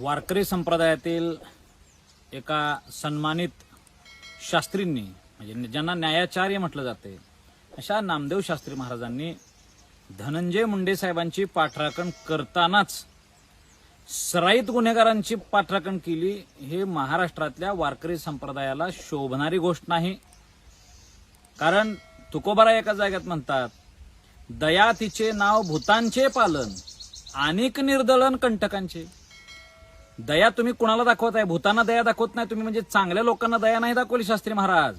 वारकरी संप्रदायातील एका सन्मानित शास्त्रींनी म्हणजे ज्यांना न्यायाचार्य म्हटलं जाते अशा नामदेव शास्त्री महाराजांनी धनंजय मुंडे साहेबांची पाठराखण करतानाच सराईत गुन्हेगारांची पाठराखण केली. हे महाराष्ट्रातल्या वारकरी संप्रदायाला शोभणारी गोष्ट नाही. कारण तुकोबारा एका जाग्यात म्हणतात दया तिचे नाव भूतांचे पालन अनेक निर्दलन कंटकांचे. दया तुम्ही कुणाला दाखवत आहे? भूतांना दया दाखवत नाही तुम्ही म्हणजे चांगल्या लोकांना दया नाही दाखवली शास्त्री महाराज.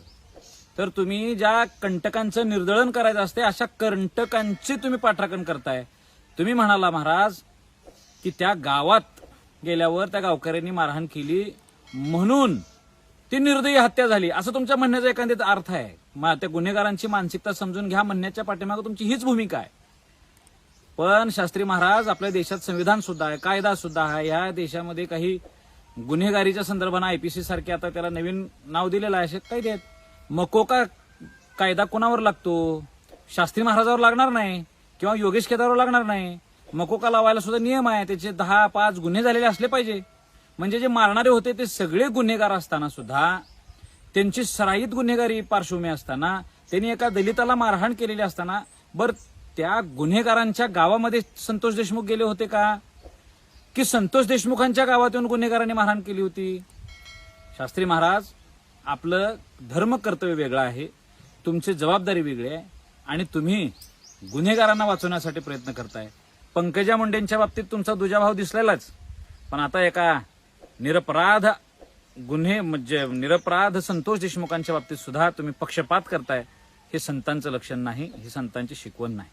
तर तुम्ही ज्या कंटकांचं निर्दळन करायचं असते अशा कंटकांची तुम्ही पाठराखण करताय. तुम्ही म्हणाला महाराज की त्या गावात गेल्यावर त्या गावकऱ्यांनी मारहाण केली म्हणून ती निर्दयी हत्या झाली. असं तुमच्या म्हणण्याचा एखाद्याचा अर्थ आहे. मग त्या गुन्हेगारांची मानसिकता समजून घ्या. म्हणण्याच्या पाठीमागे तुमची हीच भूमिका आहे. पण शास्त्री महाराज आपल्या देशात संविधान सुद्धा आहे कायदा सुद्धा आहे. ह्या देशामध्ये काही गुन्हेगारीच्या संदर्भानं आयपीसी सारखे आता त्याला नवीन नाव दिलेलं आहे. असे काही देत मकोका कायदा कोणावर लागतो? शास्त्री महाराजावर लागणार नाही किंवा योगेश केदारवर लागणार नाही. मकोका लावायला सुद्धा नियम आहे. त्याचे दहा पाच गुन्हे झालेले असले पाहिजे. म्हणजे जे मारणारे होते ते सगळे गुन्हेगार असताना सुद्धा त्यांची सराईत गुन्हेगारी पार्श्वभूमी असताना त्यांनी एका दलिताला मारहाण केलेली असताना बरं त्या गुन्हेगारांच्या गावामध्ये संतोष देशमुख गेले होते का? की संतोष देशमुखांच्या गावात येऊन गुन्हेगारांनी मारहाण केली होती? शास्त्री महाराज आपलं धर्म कर्तव्य वेगळं आहे तुमची जबाबदारी वेगळी आहे आणि तुम्ही गुन्हेगारांना वाचवण्यासाठी प्रयत्न करताय. पंकजा मुंडेंच्या बाबतीत तुमचा दुजाभाव दिसलेलाच. पण आता एका निरपराध गुन्हे म्हणजे निरपराध संतोष देशमुखांच्या बाबतीत सुद्धा तुम्ही पक्षपात करताय हे संतांचं लक्षण नाही ही संतांची शिकवण नाही.